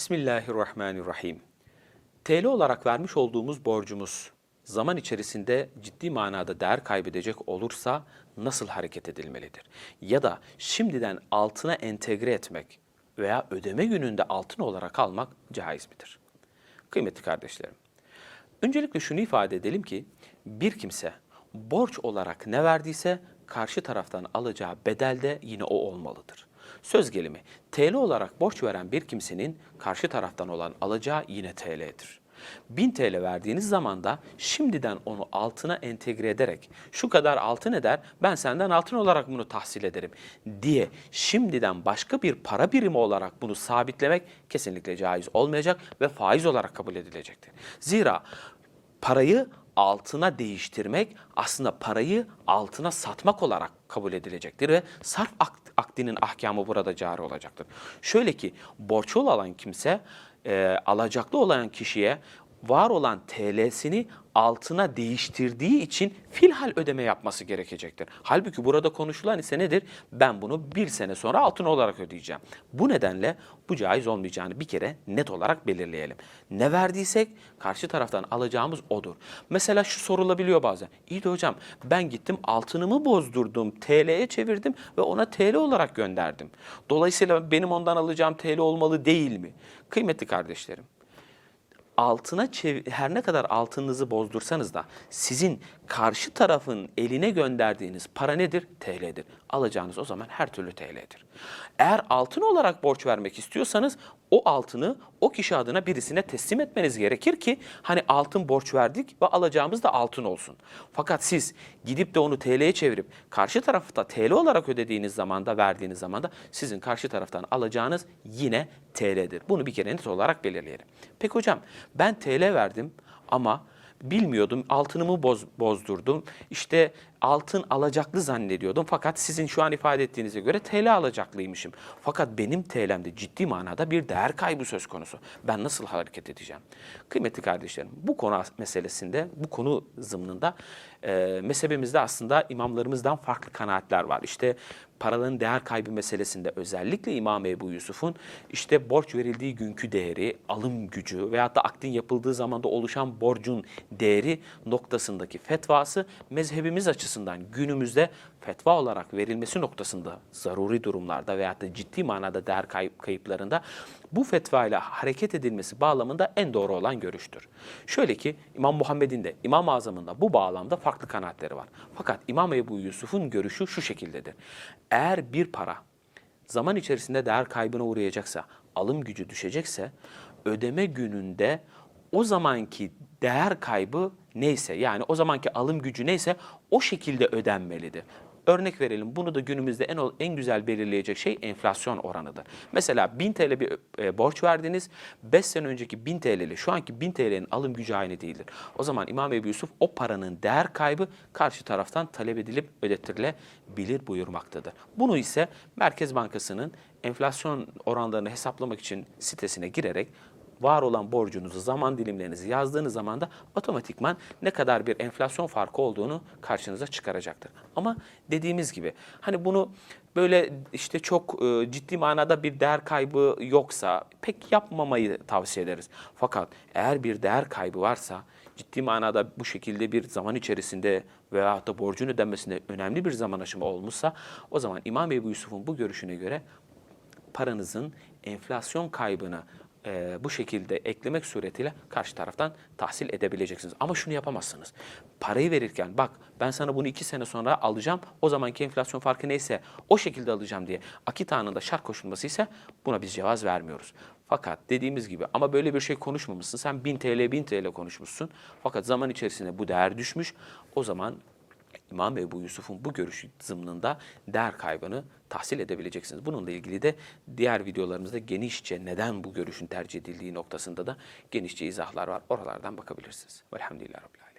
Bismillahirrahmanirrahim. TL olarak vermiş olduğumuz borcumuz zaman içerisinde ciddi manada değer kaybedecek olursa nasıl hareket edilmelidir? Ya da şimdiden altına entegre etmek veya ödeme gününde altın olarak almak caiz midir? Kıymetli kardeşlerim, öncelikle şunu ifade edelim ki bir kimse borç olarak ne verdiyse karşı taraftan alacağı bedel de yine o olmalıdır. Söz gelimi TL olarak borç veren bir kimsenin karşı taraftan olan alacağı yine TL'dir. 1000 TL verdiğiniz zaman da şimdiden onu altına entegre ederek şu kadar altın eder ben senden altın olarak bunu tahsil ederim diye şimdiden başka bir para birimi olarak bunu sabitlemek kesinlikle caiz olmayacak ve faiz olarak kabul edilecektir. Zira parayı altına değiştirmek aslında parayı altına satmak olarak kabul edilecektir ve sarf akt- akdinin ahkamı burada cari olacaktır. Şöyle ki borçlu olan kimse e, alacaklı olan kişiye var olan TL'sini altına değiştirdiği için filhal ödeme yapması gerekecektir. Halbuki burada konuşulan ise nedir? Ben bunu bir sene sonra altın olarak ödeyeceğim. Bu nedenle bu caiz olmayacağını bir kere net olarak belirleyelim. Ne verdiysek karşı taraftan alacağımız odur. Mesela şu sorulabiliyor bazen. İyi de hocam ben gittim altınımı bozdurdum, TL'ye çevirdim ve ona TL olarak gönderdim. Dolayısıyla benim ondan alacağım TL olmalı değil mi? Kıymetli kardeşlerim, altına çev- her ne kadar altınınızı bozdursanız da sizin karşı tarafın eline gönderdiğiniz para nedir? TL'dir. Alacağınız o zaman her türlü TL'dir. Eğer altın olarak borç vermek istiyorsanız o altını o kişi adına birisine teslim etmeniz gerekir ki hani altın borç verdik ve alacağımız da altın olsun. Fakat siz gidip de onu TL'ye çevirip karşı tarafta TL olarak ödediğiniz zamanda verdiğiniz zamanda sizin karşı taraftan alacağınız yine TL'dir. Bunu bir kere net olarak belirleyelim. Peki hocam ben TL verdim ama bilmiyordum altınımı boz, bozdurdum. İşte altın alacaklı zannediyordum fakat sizin şu an ifade ettiğinize göre TL alacaklıymışım. Fakat benim TL'mde ciddi manada bir değer kaybı söz konusu. Ben nasıl hareket edeceğim? Kıymetli kardeşlerim bu konu meselesinde, bu konu zımnında e, mezhebimizde aslında imamlarımızdan farklı kanaatler var. İşte paraların değer kaybı meselesinde özellikle İmam Ebu Yusuf'un işte borç verildiği günkü değeri, alım gücü veyahut da akdin yapıldığı zamanda oluşan borcun değeri noktasındaki fetvası mezhebimiz açısından günümüzde fetva olarak verilmesi noktasında zaruri durumlarda veyahut da ciddi manada değer kayıp, kayıplarında bu fetva ile hareket edilmesi bağlamında en doğru olan görüştür. Şöyle ki İmam Muhammed'in de İmam-ı Azam'ın da bu bağlamda farklı kanaatleri var. Fakat İmam Ebu Yusuf'un görüşü şu şekildedir. Eğer bir para zaman içerisinde değer kaybına uğrayacaksa, alım gücü düşecekse ödeme gününde o zamanki değer kaybı neyse yani o zamanki alım gücü neyse o şekilde ödenmelidir. Örnek verelim bunu da günümüzde en en güzel belirleyecek şey enflasyon oranıdır. Mesela 1000 TL bir e, borç verdiniz. 5 sene önceki 1000 TL ile şu anki 1000 TL'nin alım gücü aynı değildir. O zaman İmam Ebu Yusuf o paranın değer kaybı karşı taraftan talep edilip ödettirilebilir buyurmaktadır. Bunu ise Merkez Bankası'nın enflasyon oranlarını hesaplamak için sitesine girerek var olan borcunuzu, zaman dilimlerinizi yazdığınız zaman da otomatikman ne kadar bir enflasyon farkı olduğunu karşınıza çıkaracaktır. Ama dediğimiz gibi hani bunu böyle işte çok e, ciddi manada bir değer kaybı yoksa pek yapmamayı tavsiye ederiz. Fakat eğer bir değer kaybı varsa ciddi manada bu şekilde bir zaman içerisinde veya da borcun ödenmesinde önemli bir zaman aşımı olmuşsa o zaman İmam Ebu Yusuf'un bu görüşüne göre paranızın enflasyon kaybını e, bu şekilde eklemek suretiyle karşı taraftan tahsil edebileceksiniz. Ama şunu yapamazsınız. Parayı verirken bak ben sana bunu iki sene sonra alacağım. O zamanki enflasyon farkı neyse o şekilde alacağım diye akit anında şart koşulması ise buna biz cevaz vermiyoruz. Fakat dediğimiz gibi ama böyle bir şey konuşmamışsın. Sen 1000 TL 1000 TL konuşmuşsun. Fakat zaman içerisinde bu değer düşmüş. O zaman İmam Ebu Yusuf'un bu görüşü zımnında değer kaybını tahsil edebileceksiniz. Bununla ilgili de diğer videolarımızda genişçe neden bu görüşün tercih edildiği noktasında da genişçe izahlar var. Oralardan bakabilirsiniz. Velhamdülillah Rabbil